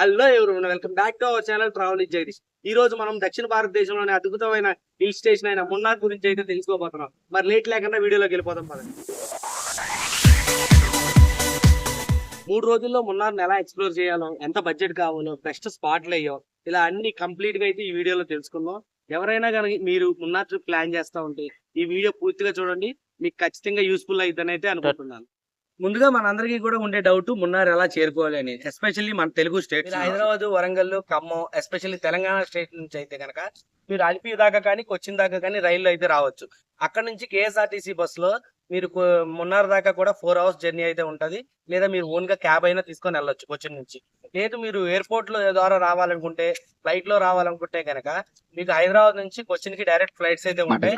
Hello ఎవరు welcome back to our channel travel Jagadish ఈ రోజు మనం దక్షిణ భారతదేశంలోని అద్భుతమైన హిల్ స్టేషన్ అయిన మున్నార్ గురించి అయితే తెలుసుకోబోతున్నాం. మరి లేట్ లేకుండా వీడియోలోకి వెళ్ళిపోతాం పదండి. మూడు రోజుల్లో మున్నార్ని ఎలా ఎక్స్ప్లోర్ చేయాలో ఎంత బడ్జెట్ కావాలో బెస్ట్ స్పాట్లు అయ్యో ఇలా అన్ని కంప్లీట్గా అయితే ఈ వీడియోలో తెలుసుకుందాం. ఎవరైనా కానీ మీరు మున్నార్ ట్రిప్ ప్లాన్ చేస్తా ఉంటే ఈ వీడియో పూర్తిగా చూడండి. మీకు ఖచ్చితంగా యూస్ఫుల్ అవుతుందని అయితే అనుకుంటున్నాను. ముందుగా మనందరికీ కూడా ఉండే డౌట్ మున్నార్ ఎలా చేరుకోవాలి అని ఎస్పెషల్లీ మన Telugu state Hyderabad Warangal Khammam especially Telangana state నుంచి అయితే కనుక మీరు అలిపి దాకా కానీ కొచ్చిన్ దాకా కానీ రైల్లో అయితే రావచ్చు. అక్కడ నుంచి కేఎస్ఆర్టీసీ బస్సులో మీరు మున్నార్ దాకా కూడా ఫోర్ అవర్స్ జర్నీ అయితే ఉంటది. లేదా మీరు ఓన్గా క్యాబ్ అయినా తీసుకొని వెళ్ళొచ్చు కొచ్చిన్ నుంచి. లేదు మీరు ఎయిర్పోర్ట్లో ద్వారా రావాలనుకుంటే ఫ్లైట్లో రావాలనుకుంటే కనుక మీకు హైదరాబాద్ నుంచి కొచ్చిన్కి డైరెక్ట్ ఫ్లైట్స్ అయితే ఉంటాయి.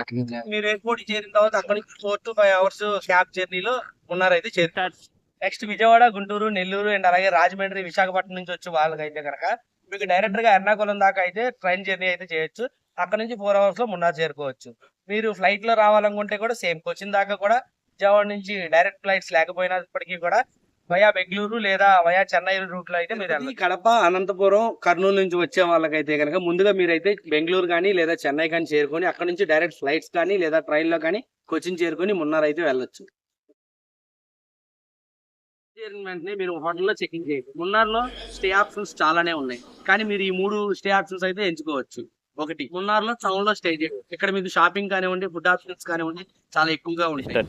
మీరు ఎయిర్పోర్ట్ చేరిన తర్వాత అక్కడ నుంచి four to five hours cab జర్నీలో మున్నార్ అయితే చేరుతారు నెక్స్ట్ విజయవాడ గుంటూరు నెల్లూరు అండ్ అలాగే రాజమండ్రి విశాఖపట్నం నుంచి వచ్చే వాళ్ళకైతే కనుక మీకు డైరెక్ట్గా ఎర్నాకుళం దాకా అయితే ట్రైన్ జర్నీ అయితే చేయొచ్చు. అక్కడ నుంచి ఫోర్ అవర్స్లో మున్నార్ చేరుకోవచ్చు. మీరు ఫ్లైట్లో రావాలనుకుంటే కూడా సేమ్ కొచ్చిన్ దాకా కూడా విజయవాడ నుంచి డైరెక్ట్ ఫ్లైట్స్ లేకపోయినప్పటికీ కూడా వయా బెంగళూరు లేదా వయా చెన్నై రూట్లో అయితే మీరు. కడప అనంతపురం కర్నూలు నుంచి వచ్చే వాళ్ళకైతే కనుక ముందుగా మీరైతే బెంగళూరు కానీ లేదా చెన్నై కానీ చేరుకొని అక్కడ నుంచి డైరెక్ట్ ఫ్లైట్స్ కానీ లేదా ట్రైన్లో కానీ కొచ్చిన్ చేరుకొని మున్నార్ అయితే వెళ్ళొచ్చు. చేరిన వెంటనే మీరు హోటల్లో చెకింగ్ చేయండి. మున్నార్లో స్టే ఆప్షన్స్ చాలానే ఉన్నాయి. కానీ మీరు ఈ మూడు స్టే ఆప్షన్స్ అయితే ఎంచుకోవచ్చు. ఒకటి. మున్నార్లో టౌన్లో స్టే చేయండి. ఇక్కడ మీకు షాపింగ్ కానివ్వండి ఫుడ్ ఆప్షన్స్ కానివ్వండి చాలా ఎక్కువగా ఉంటాయి.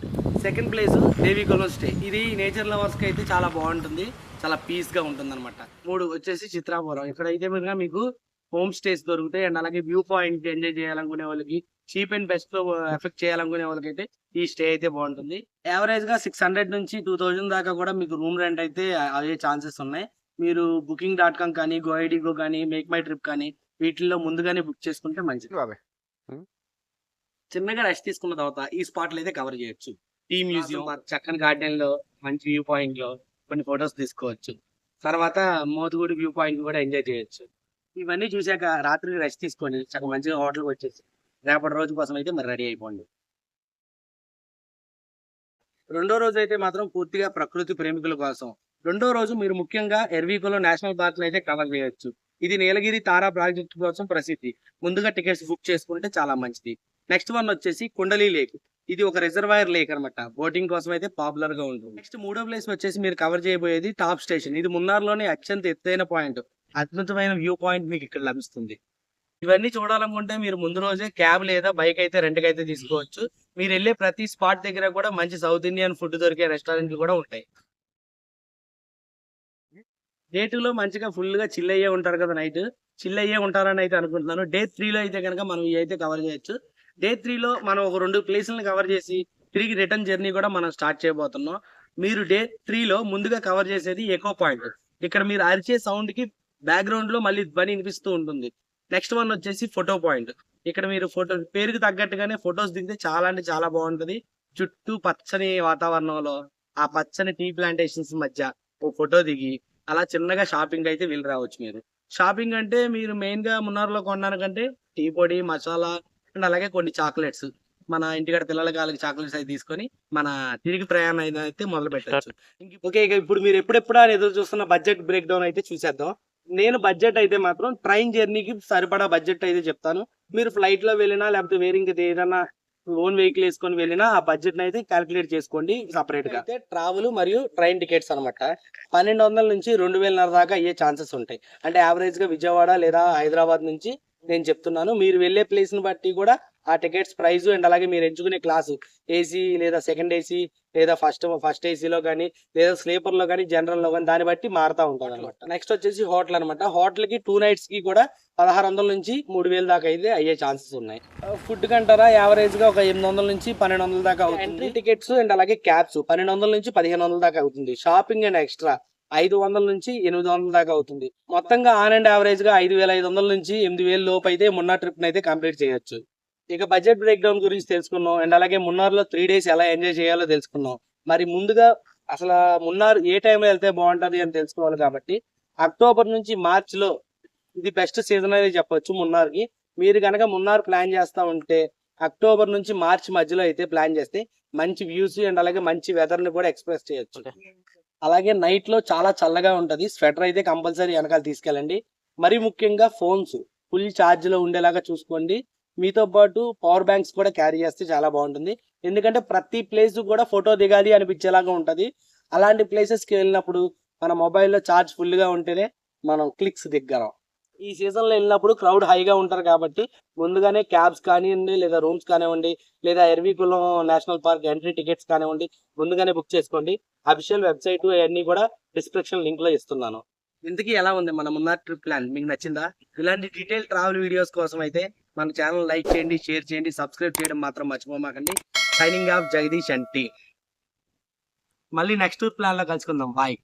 సెకండ్ ప్లేస్ దేవికొలం స్టే ఇది నేచర్ లవర్స్కి అయితే చాలా బాగుంటుంది. చాలా పీస్గా ఉంటుంది అనమాట మూడు వచ్చేసి చిత్రాపురం. ఇక్కడైతే మీరు మీకు హోమ్ స్టేస్ దొరుకుతాయి. అండ్ అలాగే వ్యూ పాయింట్ ఎంజాయ్ చేయాలనుకునే వాళ్ళకి చీప్ అండ్ బెస్ట్లో ఎఫెక్ట్ చేయాలనుకునే వాళ్ళకైతే ఈ స్టే అయితే బాగుంటుంది. యావరేజ్గా సిక్స్ హండ్రెడ్ నుంచి టూ థౌజండ్ దాకా కూడా మీకు రూమ్ రెంట్ అయితే అయ్యే ఛాన్సెస్ ఉన్నాయి. మీరు బుకింగ్ డాట్ కామ్ కానీ గోఐడిగో కానీ మేక్ మై ట్రిప్ కానీ వీటిల్లో ముందుగానే బుక్ చేసుకుంటే మంచిది. చిన్నగా రెస్ట్ తీసుకున్న తర్వాత ఈ స్పాట్లు అయితే కవర్ చేయొచ్చు. టీ మ్యూజియం చక్కని గార్డెన్లో మంచి వ్యూ పాయింట్లో కొన్ని ఫొటోస్ తీసుకోవచ్చు. తర్వాత మోతుగూడి వ్యూ పాయింట్ కూడా ఎంజాయ్ చేయొచ్చు. ఇవన్నీ చూశాక రాత్రి రెస్ట్ తీసుకొని చక్కగా మంచిగా హోటల్కి వచ్చేసి రేపటి రోజు కోసం అయితే మరి రెడీ అయిపోండి. రెండో రోజు అయితే మాత్రం పూర్తిగా ప్రకృతి ప్రేమికుల కోసం. రెండో రోజు మీరు ముఖ్యంగా ఎర్వీకోలో నేషనల్ పార్క్ అయితే కవర్ చేయొచ్చు. ఇది నీలగిరి తారా ప్రాజెక్టు కోసం ప్రసిద్ధి. ముందుగా టికెట్స్ బుక్ చేసుకుంటే చాలా మంచిది. నెక్స్ట్ వన్ వచ్చేసి కుండలి లేక్. ఇది ఒక రిజర్వాయర్ లేక్ అన్నమాట. బోటింగ్ కోసం అయితే పాపులర్గా ఉంటుంది. నెక్స్ట్ మూడో ప్లేస్ వచ్చేసి మీరు కవర్ చేయబోయేది టాప్ స్టేషన్. ఇది మున్నార్లోనే అత్యంత ఎత్తైన పాయింట్. అద్భుతమైన వ్యూ పాయింట్ మీకు ఇక్కడ లభిస్తుంది. ఇవన్నీ చూడాలనుకుంటే మీరు ముందు రోజే క్యాబ్ లేదా బైక్ అయితే రెంట్కి అయితే తీసుకోవచ్చు. మీరు వెళ్ళే ప్రతి స్పాట్ దగ్గర కూడా మంచి సౌత్ ఇండియన్ ఫుడ్ దొరికే రెస్టారెంట్లు కూడా ఉంటాయి. డే మంచిగా ఫుల్గా చిల్ అయ్యే ఉంటారు కదా నైట్ చిల్ అయ్యే ఉంటారని అయితే అనుకుంటున్నాను. డే లో అయితే కనుక మనం ఇవి అయితే కవర్ చేయొచ్చు. డే లో మనం ఒక రెండు ప్లేసులను కవర్ చేసి తిరిగి రిటర్న్ జర్నీ కూడా మనం స్టార్ట్ చేయబోతున్నాం. మీరు డే లో ముందుగా కవర్ చేసేది ఎకో పాయింట్ ఇక్కడ మీరు అరిచే సౌండ్కి లో మళ్ళీ ధ్వని వినిపిస్తూ ఉంటుంది. నెక్స్ట్ వన్ వచ్చేసి ఫోటో పాయింట్ ఇక్కడ మీరు ఫోటో పేరుకి తగ్గట్టుగానే ఫొటోస్ దిగితే చాలా అంటే చాలా బాగుంటది. చుట్టూ పచ్చని వాతావరణంలో ఆ పచ్చని టీ ప్లాంటేషన్స్ మధ్య ఓ ఫోటో దిగి అలా చిన్నగా షాపింగ్ అయితే వెళ్ళి రావచ్చు మీరు. షాపింగ్ అంటే మీరు మెయిన్గా మున్నార్లో కొనడానికంటే టీ పొడి మసాలా అండ్ అలాగే కొన్ని చాక్లెట్స్. మన ఇంటికాడ పిల్లలకి వాళ్ళకి చాక్లెట్స్ అయితే తీసుకొని మన తిరిగి ప్రయాణం అయితే- అయితే మొదలు పెట్టచ్చు. ఓకే ఇక ఇప్పుడు మీరు ఎప్పుడెప్పుడు అని ఎదురు చూస్తున్న బడ్జెట్ బ్రేక్ డౌన్ అయితే చూసేద్దాం. నేను బడ్జెట్ అయితే మాత్రం ట్రైన్ జర్నీకి సరిపడా బడ్జెట్ అయితే చెప్తాను. మీరు ఫ్లైట్లో వెళ్ళినా లేకపోతే వేరే ఇంకా ఏదైనా ఓన్ వెహికల్ వేసుకొని వెళ్ళినా ఆ బడ్జెట్ అయితే క్యాలిక్యులేట్ చేసుకోండి సపరేట్గా. అయితే ట్రావెల్ మరియు ట్రైన్ టికెట్స్ అన్నమాట. పన్నెండు వందల నుంచి రెండు వేలన్నర దాకా అయ్యే ఛాన్సెస్ ఉంటాయి. అంటే యావరేజ్గా విజయవాడ లేదా హైదరాబాద్ నుంచి నేను చెప్తున్నాను. మీరు వెళ్ళే ప్లేస్ని బట్టి కూడా ఆ టికెట్స్ ప్రైస్ అండ్ అలాగే మీరు ఎంచుకునే క్లాసు. ఏసీ లేదా సెకండ్ ఏసీ లేదా ఫస్ట్ ఫస్ట్ ఏసీలో కానీ లేదా స్లీపర్లో కానీ జనరల్లో కానీ దాన్ని బట్టి మారుతా ఉంటుంది అనమాట నెక్స్ట్ వచ్చేసి హోటల్ అనమాట హోటల్కి టూ నైట్స్కి కూడా పదహారు వందల నుంచి మూడు వేల దాకా అయితే అయ్యే ఛాన్సెస్ ఉన్నాయి. ఫుడ్ కంటారా? యావరేజ్గా ఒక ఎనిమిది వందల నుంచి పన్నెండు వందల దాకా అవుతుంది. ఎంట్రీ టికెట్స్ అండ్ అలాగే క్యాబ్స్ పన్నెండు వందల నుంచి పదిహేను వందల దాకా అవుతుంది. షాపింగ్ అండ్ ఎక్స్ట్రా ఐదు వందల నుంచి ఎనిమిది వందల దాకా అవుతుంది. మొత్తంగా ఆన్ అండ్ యావరేజ్గా ఐదు వేల ఐదు వందల నుంచి ఎనిమిది వేల లోపు అయితే మున్నా ట్రిప్ అయితే కంప్లీట్ చేయొచ్చు. ఇక బడ్జెట్ బ్రేక్ డౌన్ గురించి తెలుసుకున్నాం. అండ్ అలాగే మున్నార్లో త్రీ డేస్ ఎలా ఎంజాయ్ చేయాలో తెలుసుకున్నాం. మరి ముందుగా అసలు మున్నార్ ఏ టైంలో వెళ్తే బాగుంటది అని తెలుసుకోవాలి కాబట్టి అక్టోబర్ నుంచి మార్చ్లో ఇది బెస్ట్ సీజన్ అనేది చెప్పొచ్చు మున్నార్కి. మీరు కనుక మున్నార్ ప్లాన్ చేస్తా ఉంటే అక్టోబర్ నుంచి మార్చ్ మధ్యలో అయితే ప్లాన్ చేస్తే మంచి వ్యూస్ అండ్ అలాగే మంచి వెదర్ని కూడా ఎక్స్ప్రెస్ చేయొచ్చు. అలాగే నైట్లో చాలా చల్లగా ఉంటది. స్వెటర్ అయితే కంపల్సరీ వెనకాల తీసుకెళ్ళండి. మరి ముఖ్యంగా ఫోన్స్ ఫుల్ ఛార్జ్లో ఉండేలాగా చూసుకోండి. మీతో పాటు పవర్ బ్యాంక్స్ కూడా క్యారీ చేస్తే చాలా బాగుంటుంది. ఎందుకంటే ప్రతి ప్లేస్ కూడా ఫోటో దిగాలి అనిపించేలాగా ఉంటుంది. అలాంటి ప్లేసెస్కి వెళ్ళినప్పుడు మన మొబైల్లో ఛార్జ్ ఫుల్గా ఉంటేనే మనం క్లిక్స్ దిగ్గరం. ఈ సీజన్లో వెళ్ళినప్పుడు క్రౌడ్ హైగా ఉంటారు కాబట్టి ముందుగానే క్యాబ్స్ కానివ్వండి లేదా రూమ్స్ కానివ్వండి లేదా Eravikulam national park entry tickets కానివ్వండి ముందుగానే బుక్ చేసుకోండి. అఫీషియల్ వెబ్సైట్ అవన్నీ కూడా డిస్క్రిప్షన్ లింక్లో ఇస్తున్నాను. ఇంతకీ ఎలా ఉంది? మన మున్న ట్రిప్ ప్లాన్ మీకు నచ్చిందా? ఇలాంటి డీటెయిల్ ట్రావెల్ వీడియోస్ కోసం అయితే మన ఛానల్ లైక్ చేయండి షేర్ చేయండి సబ్స్క్రైబ్ చేయడం మాత్రం మర్చిపోమాకండి. సైనింగ్ ఆఫ్ జగదీష్ అంటీ మళ్ళీ నెక్స్ట్ ప్లాన్లో కలుసుకుందాం. బాయ్